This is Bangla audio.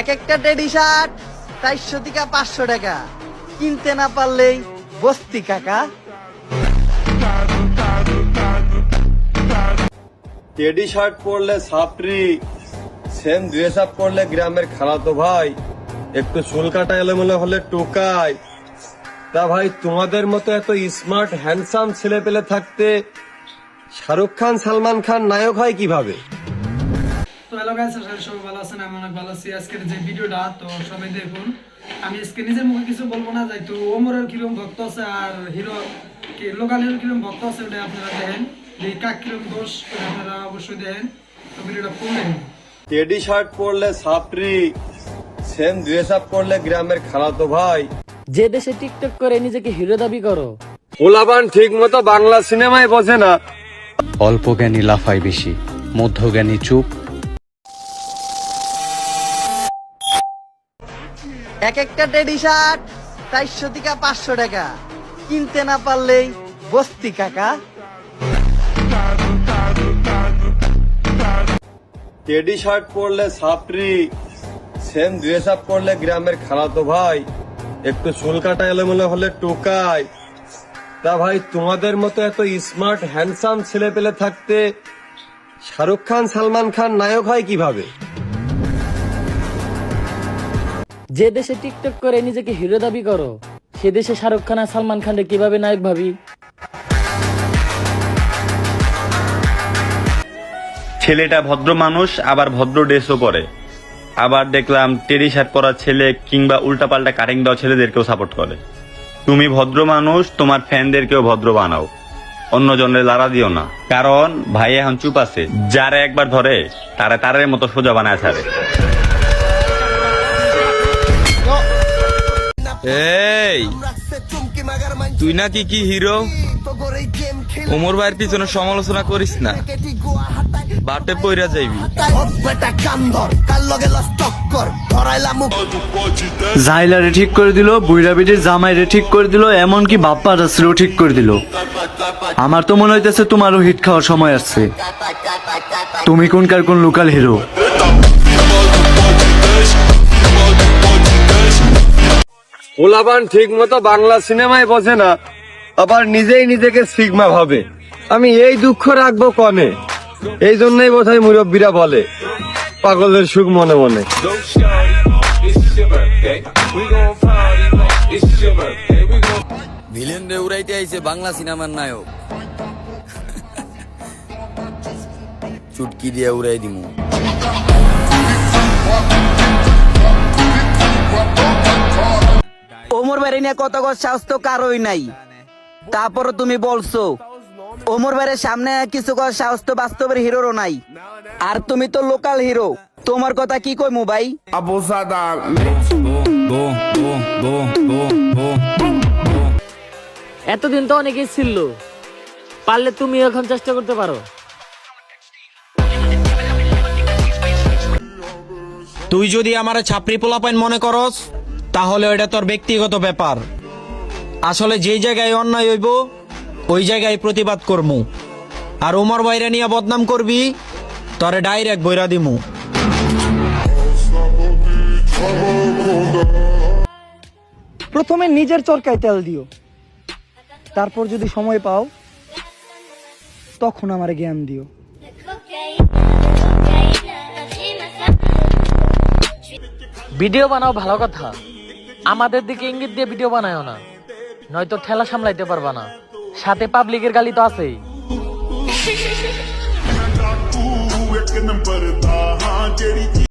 এক একটা টেডি শার্ট চারশো থেকে পাঁচশো টাকা। কিনতে না পারলেই বস্তি, কাকা। টেডি শার্ট পরলে সাপরি সেম ড্রেস আপ পরলে গ্রামের খালাতো ভাই, একটু চুল কাটা এলোমেলো হলে টোকায়। তা ভাই, তোমাদের মতো এত স্মার্ট হ্যান্ডসাম ছেলে পেলে থাকতে শাহরুখ খান, সালমান খান নায়ক হয় কীভাবে? হ্যালো গাইস আশা করি সবাই ভালো আছেন আমি অনেক ভালো আছি। আজকের যে ভিডিওটা তো সবাই দেখুন আমি আজকে নিজের মুখে কিছু বলব না যাই তো ওমরের কীরকম ভক্ত আছে আর হিরো লোকাল হিরোর কীরকম ভক্ত আছে ওটা আপনারা দেখেন। যে কাক কীরকম দোষ ওটা আপনারা অবশ্যই দেখেন। তো ভিডিওটা টেডি শার্ট পরলে সাপরি সেম ড্রেস আপ পরলে গ্রামের খালাতো ভাই। যে দেশে টিকটক করে নিজেকে হিরো দাবি করো। পোলাপান ঠিক মতো বাংলা সিনেমায় বোঝে না। অল্প জ্ঞানী লাফায় বেশি মধ্যজ্ঞানী চুপ এক একটা টেডি শার্ট চারশো থেকে পাঁচশো টাকা। কিনতে না পারলেই বস্তি, কাকা। টেডি শার্ট পরলে সাপরি সেম ড্রেস আপ পরলে গ্রামের খালাতো ভাই, একটু চুল কাটা এলোমেলো হলে টোকায়। তা ভাই, তোমাদের মতো এত স্মার্ট হ্যান্ডসাম ছেলে পেলে থাকতে শাহরুখ খান, সালমান খান নায়ক হয় কীভাবে? যে দেশে টিকটক করে নিজেকে হিরো দাবি করো, সে দেশে শাহরুখ খান আর সালমান খানকে কীভাবে নায়ক ভাবি? ছেলেটা ভদ্র মানুষ, আবার ভদ্র ড্রেসও পরে। আবার দেখলাম টেরি শার্ট পরা ছেলে কিংবা উল্টাপাল্টা কাটিং দেওয়া ছেলেদেরকেও সাপোর্ট করে। তুমি ভদ্র মানুষ, তোমার ফ্যানদেরকেও ভদ্র বানাও। অন্য জনের লারা দিও না। কারণ ভাই এখন চুপ আছে। যারা একবার ধরে, তারা তারের মতো সোজা বানায় ছাড়ে। এই, তুই নাকি কি হিরো? ওমর ভাইয়ের পিছনে সমালোচনা করিস না। বাটে পইরা যাইবি। জাইলারে ঠিক করে দিল বুইরা বেটির জামাইরে ঠিক করে দিল, এমনকি বাপ্পা রাসরেও ঠিক করে দিল। আমার তো মনে হইতেছে তোমারও হিট খাওয়ার সময় আসছে। তুমি কোনকার কোন লোকাল হিরো পোলাপান ঠিক মতো বাংলা সিনেমায় বোঝে না, আবার নিজেই নিজেকে সিগমা ভাবে। আমি এই দুঃখ রাখব কনে? এই জন্যই বোধহয় মুরব্বীরা বলে পাগলের সুখ মনে মনে। ভিলেন রে উড়াইতে আইছে বাংলা সিনেমার নায়ক। চুটকি দিয়ে উড়াই দিমু। ওমর ভাইরে নিয়ে কত তো কারোই নাই। তারপরও তুমি বলছো ওমর ভাইয়ের সামনে কিছু সাহস তো বাস্তবের হিরোরও নাই। আর তুমি তো লোকাল হিরো তোমার কথা কি কই ভাই? বো বো বো বো বো এতদিন তো অনেকেই ছিল পারলে তুমি এখন চেষ্টা করতে পারো। তুই যদি আমার ছাপরি পোলাপাইন মনে করস তাহলে ওটা তোর ব্যক্তিগত ব্যাপার। আসলে যেই জায়গায় অন্যায় হইব ওই জায়গায় প্রতিবাদ করমু। আর ওমর বাইরে নিয়ে বদনাম করবি তরে ডাইরেক্ট বইরা দিমু। প্রথমে নিজের চরকায় তেল দিও। তারপর যদি সময় পাও তখন আমার জ্ঞান দিও। ভিডিও বানাও ভালো কথা। আমাদের দিকে ইঙ্গিত দিয়ে ভিডিও বানায়ও না। নয়তো ঠেলা সামলাইতে পারবা না। সাথে পাবলিকের গালি তো আছেই।